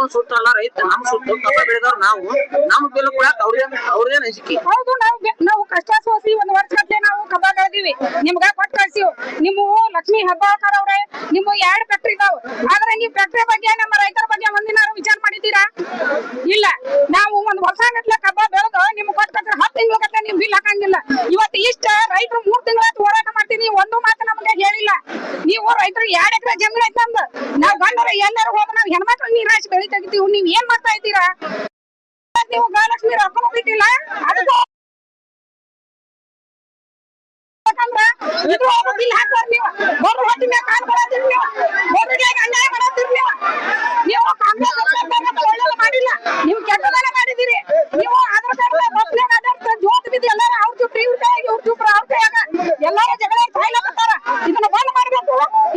ರೈತಕ್ಕೊಂದ್ ಸುತ್ತಲ್ಲ, ರೈತ, ನಮ್ ಸುತ್ತ, ಕಬ್ಬ ಬೆಳೆದವ್ರು ನಾವು. ನಮ್ ಬಿಲ್ ಕೂಡ ಅವ್ರೇ ಅವ್ರದೇ ನಸಿಕೆ ಹೌದು, ನಾವು ನಾವು ಕಷ್ಟ ಸೋಸಿ ಒಂದ್ ವರ್ಷಗಟ್ಲೆ ನಾವು ಕಬ್ಬ ಬೆಳೆದಿವಿ. ನಿಮ್ಗ ಕೊಟ್ಟು ಕಳ್ಸಿವ್ ನಿಮ್ಮ ಲಕ್ಷ್ಮಿ ಹೆಬ್ಬಾಳ್ಕರ್ ಅವ್ರೆ, ನಿಮ್ಮ ಎರಡ್ ಫ್ಯಾಕ್ಟ್ರಿ ಇದಾವ್. ಆದ್ರೆ ನೀವು ಫ್ಯಾಕ್ಟ್ರಿ ಬಗ್ಗೆ, ನಮ್ಮ ರೈತರ ಬಗ್ಗೆ ಒಂದಿನಾರು ವಿಚಾರ ಮಾಡಿದ್ದೀರಾ? ಇಲ್ಲ. ನಾವು ಒಂದ್ ವರ್ಷ ಗಟ್ಲೆ ಕಬ್ಬ ಬೆಳೆದು ನಿಮ್ಗೆ ಕೊಟ್ಟು ಕಳ್ಸಿದ್ರೆ ಹತ್ತು ತಿಂಗಳ ಗಟ್ಲೆ ನಿಮ್ ಬಿಲ್ ಹಾಕಂಗಿಲ್ಲ. ಇವತ್ತು ಇಷ್ಟ ರೈತರು ಮೂರ್ ತಿಂಗಳ ಹೋರಾಟ ಮಾಡ್ತೀನಿ, ಒಂದು ಹೇಳಿಲ್ಲ ನೀವು ರೈತರು ಎರಡ್ ಎಕರೆ ಜಮೀನ್ ಐತ್ ನಮ್ದು ನಾವ್ ಗಂಡರ ಎಲ್ಲರೂ ಹೋದ್ರೆ ನಾವ್ ಹೆಣ್ಮಕ್ಳು ನೀರ್ ಹಾಕಿ ಬೆಳಿ ತೆಗಿತೀವಿ ನೀವ್ ಏನ್ ಮಾಡ್ತಾ ಇದ್ದೀರಾ ನೀವು ಗೃಹಲಕ್ಷ್ಮಿ ರೊಕ್ಕ ಬಿಟ್ಟಿಲ್ಲ ಅದಕ್ಕೆ ಯಾಕಂದ್ರ ಇದ್ರೊಳಗೂ ಬಿಲ್ ಹಾಕ್ತಾರ ನೀವು ಬಡ್ರು ಹೊಟ್ಟಿ ಮ್ಯಾಗ ಕಾಲ್ ಕೊಡತ್ತೀರಿ ನೀವು ಬಡ್ರಿಗೆ ಅನ್ಯಾಯ ಮಾಡತ್ತೀರಿ ನೀವು ನೀವು ಕಾಂಗ್ರೆಸ್ ಸರ್ಕಾರದಾಗ ಒಳ್ಳೆಲ್ಲ ಮಾಡಿಲ್ಲ ನೀವು ಕೆಟ್ಟದನ್ನ ಮಾಡಿದಿರಿ ನೀವು ಅದ್ರ ಕಡೆ ಬಸ್ಲೆ ಮಾತಾಡ್ತಾ ಜೋತ್ ಬಿದ್ದು ಎಲ್ಲಾರ ಅವ್ರ ಚುಟ್ಟಿ ಇವ್ರ ಕೈಯಾಗ ಇವ್ರ ಚುಟ್ರ ಅವ್ರ ಕೈಯಾಗ ಎಲ್ಲಾರ ಜಗಳ ಸಾಯ್ಲಕತ್ತಾರ ಇದನ್ನ ಬಂದ್ ಮಾಡ್ಬೇಕು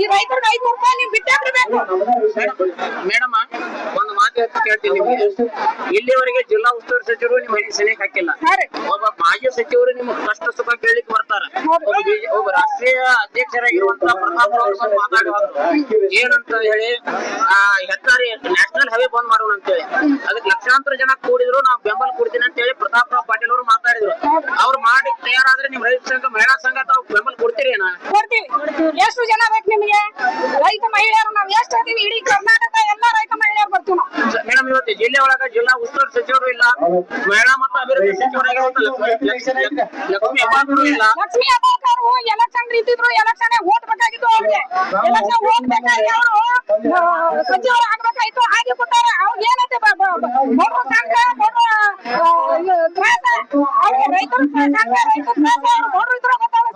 ಈ ರೈತರು ಐದ್ನೂರು ರೂಪಾಯಿ ನೀವು ಬಿಟ್ಟೇ ಬಿಡ್ಬೇಕು. ಮೇಡಮ್ ಒಂದು ಮಾತು ಕೇಳ್ತೀನಿ ನಿಮ್ಗೆ. ಇಲ್ಲಿವರೆಗೆ ಜಿಲ್ಲಾ ಉಸ್ತುವಾರಿ ಸಚಿವರು ನಿಮ್ಮ ಮನೆ ಸೆನೆಗೆ ಹಾಕಿಲ್ಲ. ಒಬ್ಬ ಮಾಜಿ ಸಚಿವರು ನಿಮ್ಮ ಕಷ್ಟ ಸುಖ ಕೇಳಲಿಕ್ಕೆ ಬರ್ತಾರ. ಒಬ್ಬ ರಾಷ್ಟ್ರೀಯ ಅಧ್ಯಕ್ಷರಾಗಿರುವಂತ ಪ್ರತಾಪ್ ಅವರು ಬಂದು ಮಾತಾಡಿ ಹೋದ್ರು ಏನಂತ ಹೇಳಿ ಆ ಹೆದ್ದಾರಿ ನ್ಯಾಷನಲ್ ಹೈವೇ ಬಂದ್ ಮಾಡೋಣ ಅಂತ ಹೇಳಿ ಅದಕ್ಕೆ ಲಕ್ಷಾಂತರ ಜನ ಕೂಡಿದ್ರು ನಾವು ಬೆಂಬಲ ಕೊಡ್ತೀನಿ ಅಂತ ಹೇಳಿ ಪ್ರತಾಪ್ ರಾವ್ ಪಾಟೀಲ್ ಅವರು ಮಾತಾಡಿದ್ರು. ಅವ್ರು ಮಾಡಿ ತಯಾರಾದ್ರೆ ನಿಮ್ ರೈತ ಸಂಘ ಮಹಿಳಾ ಸಂಘ ತಾವು ಬೆಂಬಲ ಕೊಡ್ತೀರೇನ ಕೊಡ್ತೀವಿ. ಎಷ್ಟು ಜನ ಬೇಕು ನಿಮಗೆ? ರೈತ ಮಹಿಳೆಯರು ನಾವು ಎಷ್ಟು ಅದೀವಿ ಇಡೀ ಕರ್ನಾಟಕ ಎಲ್ಲಾ ರೈತ ಮಹಿಳೆಯರು ಬರ್ತೀವಿ ನಾವು. ಮೇಡಮ್ ಇವತ್ತು ಜಿಲ್ಲೆ ಒಳಗ ಜಿಲ್ಲಾ ಉಸ್ತುವಾರಿ ಸಚಿವರು ಇಲ್ಲ ಮಹಿಳಾ ಮತ್ತು ಅಭಿವೃದ್ಧಿ ಸಚಿವರಾಗಿರುವಂತ ಲಕ್ಷ್ಮೀ ಹೆಬ್ಬಾಳ್ಕರ್ ಇಲ್ಲ. ಲಕ್ಷ್ಮಿ ಹೆಬ್ಬಾಳ್ಕರ್ ಎಲೆಕ್ಷನ್ ರೀತಿದ್ರು ಎಲೆಕ್ಷನ್ ಓಟ್ ಬೇಕಾಗಿತ್ತು ಅವ್ರಿಗೆ. ಎಲೆಕ್ಷನ್ ಓಟ್ ಬೇಕಾಗಿ ಅವರು ಸಚಿವರು ಆಗ್ಬೇಕಾಯ್ತು ಹಾಗೆ ಕೊಟ್ಟಾರ. ಅವ್ರಿಗೆ ಏನೈತೆ ಬಡ ಸಂಘ? ರೈತರ ಸಂಘ ರೈತರ ತ್ರಾಸ ಅವ್ರು ಬಡ್ರು ಇದ್ರ ಗೊತ್ತಾಗ